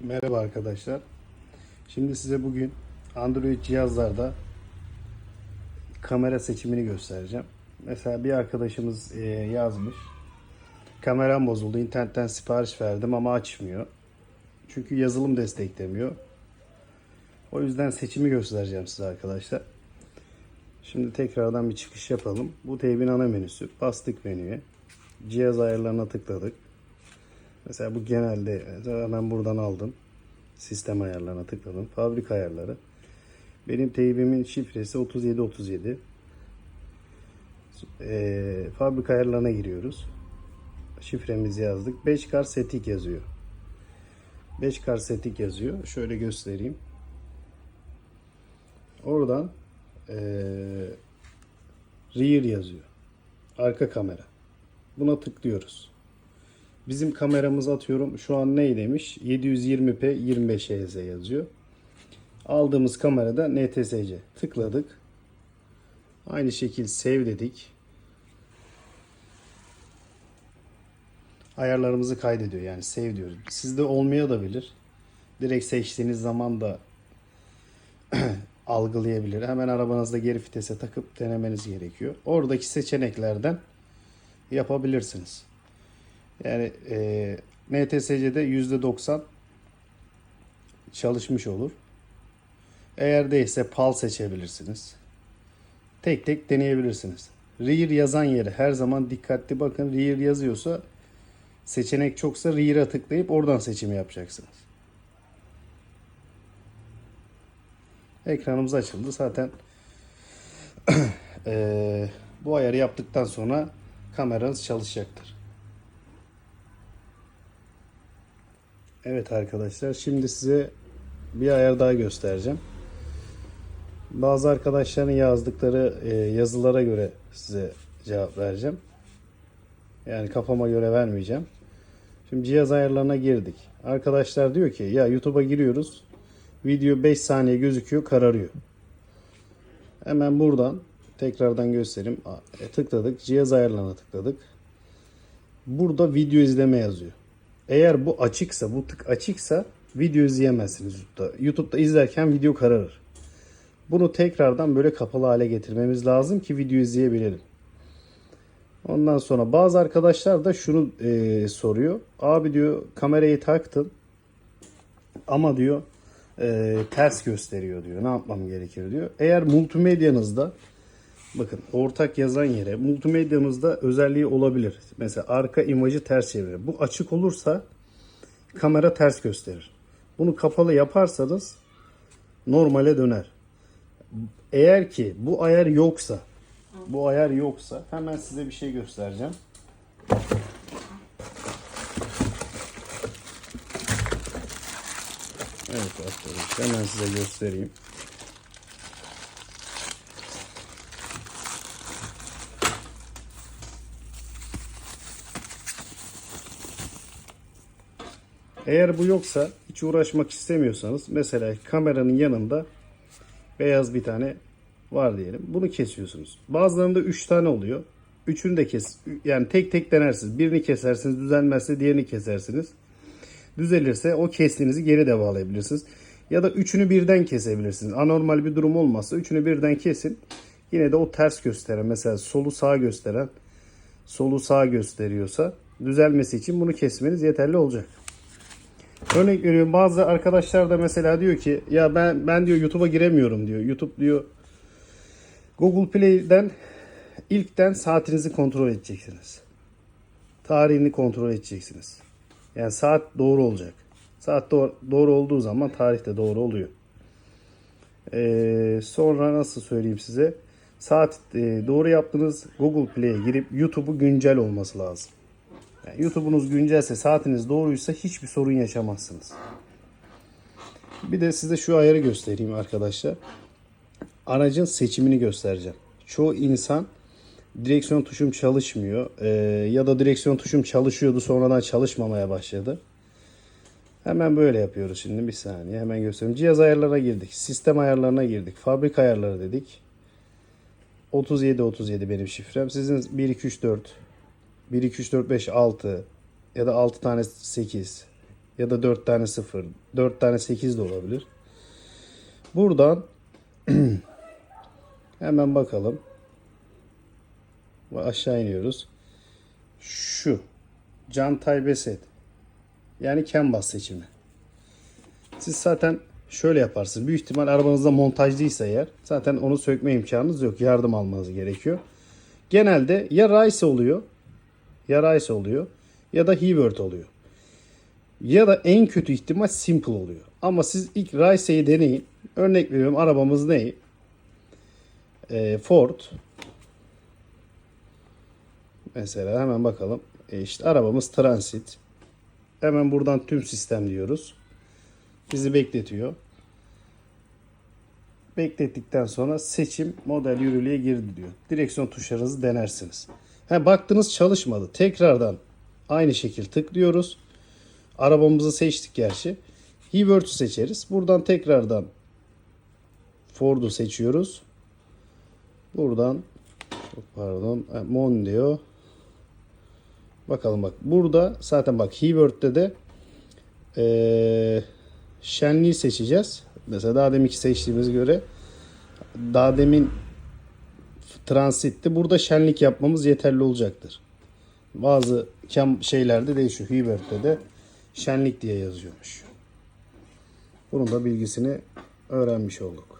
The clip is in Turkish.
Merhaba arkadaşlar. Şimdi size bugün Android cihazlarda kamera seçimini göstereceğim. Mesela bir arkadaşımız e, yazmış. Kameram bozuldu. internetten sipariş verdim ama açmıyor. Çünkü yazılım desteklemiyor. O yüzden seçimi göstereceğim size arkadaşlar. Şimdi tekrardan bir çıkış yapalım. Bu teybin ana menüsü. Bastık menüye. Cihaz ayarlarına tıkladık. Mesela bu genelde hemen buradan aldım. Sistem ayarlarına tıkladım. Fabrika ayarları. Benim teybimin şifresi 3737. Ee, fabrika ayarlarına giriyoruz. Şifremizi yazdık. 5 kar setik yazıyor. 5 kar setik yazıyor. Şöyle göstereyim. Oradan ee, rear yazıyor. Arka kamera. Buna tıklıyoruz. Bizim kameramız atıyorum şu an ne demiş? 720p 25 Hz yazıyor. Aldığımız kamerada NTSC. Tıkladık. Aynı şekilde save dedik. Ayarlarımızı kaydediyor yani save diyoruz. Sizde olmaya da bilir. Direkt seçtiğiniz zaman da algılayabilir. Hemen arabanızda geri vitese takıp denemeniz gerekiyor. Oradaki seçeneklerden yapabilirsiniz. Yani e, NTSC'de %90 çalışmış olur. Eğer değilse PAL seçebilirsiniz. Tek tek deneyebilirsiniz. Rear yazan yere her zaman dikkatli bakın. Rear yazıyorsa seçenek çoksa Rear'a tıklayıp oradan seçimi yapacaksınız. Ekranımız açıldı. Zaten e, bu ayarı yaptıktan sonra kameranız çalışacaktır. Evet arkadaşlar şimdi size bir ayar daha göstereceğim. Bazı arkadaşların yazdıkları e, yazılara göre size cevap vereceğim. Yani kafama göre vermeyeceğim. Şimdi cihaz ayarlarına girdik. Arkadaşlar diyor ki ya YouTube'a giriyoruz. Video 5 saniye gözüküyor kararıyor. Hemen buradan tekrardan göstereyim. E, tıkladık. Cihaz ayarlarına tıkladık. Burada video izleme yazıyor. Eğer bu açıksa, bu tık açıksa video izleyemezsiniz YouTube'da. YouTube'da izlerken video kararır. Bunu tekrardan böyle kapalı hale getirmemiz lazım ki video izleyebilelim. Ondan sonra bazı arkadaşlar da şunu e, soruyor. Abi diyor kamerayı taktın ama diyor e, ters gösteriyor diyor. Ne yapmam gerekir diyor. Eğer multimedyanızda bakın ortak yazan yere multimedyanızda özelliği olabilir. Mesela arka imajı ters çevirir. Bu açık olursa kamera ters gösterir. Bunu kapalı yaparsanız normale döner. Eğer ki bu ayar yoksa bu ayar yoksa hemen size bir şey göstereceğim. Evet arkadaşlar hemen size göstereyim. Eğer bu yoksa hiç uğraşmak istemiyorsanız mesela kameranın yanında beyaz bir tane var diyelim. Bunu kesiyorsunuz. Bazılarında 3 tane oluyor. Üçünü de kes. Yani tek tek denersiniz. Birini kesersiniz. Düzelmezse diğerini kesersiniz. Düzelirse o kestiğinizi geri de bağlayabilirsiniz. Ya da üçünü birden kesebilirsiniz. Anormal bir durum olmazsa üçünü birden kesin. Yine de o ters gösteren mesela solu sağ gösteren solu sağ gösteriyorsa düzelmesi için bunu kesmeniz yeterli olacak. Örnek veriyorum bazı arkadaşlar da mesela diyor ki ya ben ben diyor YouTube'a giremiyorum diyor. YouTube diyor Google Play'den ilkten saatinizi kontrol edeceksiniz. Tarihini kontrol edeceksiniz. Yani saat doğru olacak. Saat doğru, doğru olduğu zaman tarih de doğru oluyor. Ee, sonra nasıl söyleyeyim size? Saat e, doğru yaptığınız Google Play'e girip YouTube'u güncel olması lazım. Yani YouTube'unuz güncelse, saatiniz doğruysa hiçbir sorun yaşamazsınız. Bir de size şu ayarı göstereyim arkadaşlar. Aracın seçimini göstereceğim. Çoğu insan direksiyon tuşum çalışmıyor ee, ya da direksiyon tuşum çalışıyordu sonradan çalışmamaya başladı. Hemen böyle yapıyoruz şimdi bir saniye hemen göstereyim. Cihaz ayarlarına girdik. Sistem ayarlarına girdik. Fabrika ayarları dedik. 37 37 benim şifrem. Sizin 1 2 3 4 1 2 3 4 5 6 ya da 6 tane 8 Ya da 4 tane 0. 4 tane 8 de olabilir. Buradan hemen bakalım. Aşağı iniyoruz. Şu. Can Taybeset. Yani Canvas seçimi. Siz zaten şöyle yaparsınız. Büyük ihtimal arabanızda montajlıysa eğer zaten onu sökme imkanınız yok. Yardım almanız gerekiyor. Genelde ya Rice oluyor ya Rice oluyor ya da Hewert oluyor. Ya da en kötü ihtimal Simple oluyor. Ama siz ilk Rice'yi deneyin. Örnek veriyorum arabamız ne? Ee, Ford. Mesela hemen bakalım. E işte arabamız Transit. Hemen buradan tüm sistem diyoruz. Bizi bekletiyor. Beklettikten sonra seçim model yürürlüğe girdi diyor. Direksiyon tuşlarınızı denersiniz. Ha, baktınız çalışmadı. Tekrardan aynı şekil tıklıyoruz. Arabamızı seçtik gerçi. Hevert'ü seçeriz. Buradan tekrardan Ford'u seçiyoruz. Buradan pardon Mondeo Bakalım bak. Burada zaten bak Hevert'te de eee şenliği seçeceğiz. Mesela daha deminki seçtiğimiz göre daha demin transitti. Burada şenlik yapmamız yeterli olacaktır. Bazı kam şeylerde değişiyor. Hevert'te de şenlik diye yazıyormuş. Bunun da bilgisini öğrenmiş olduk.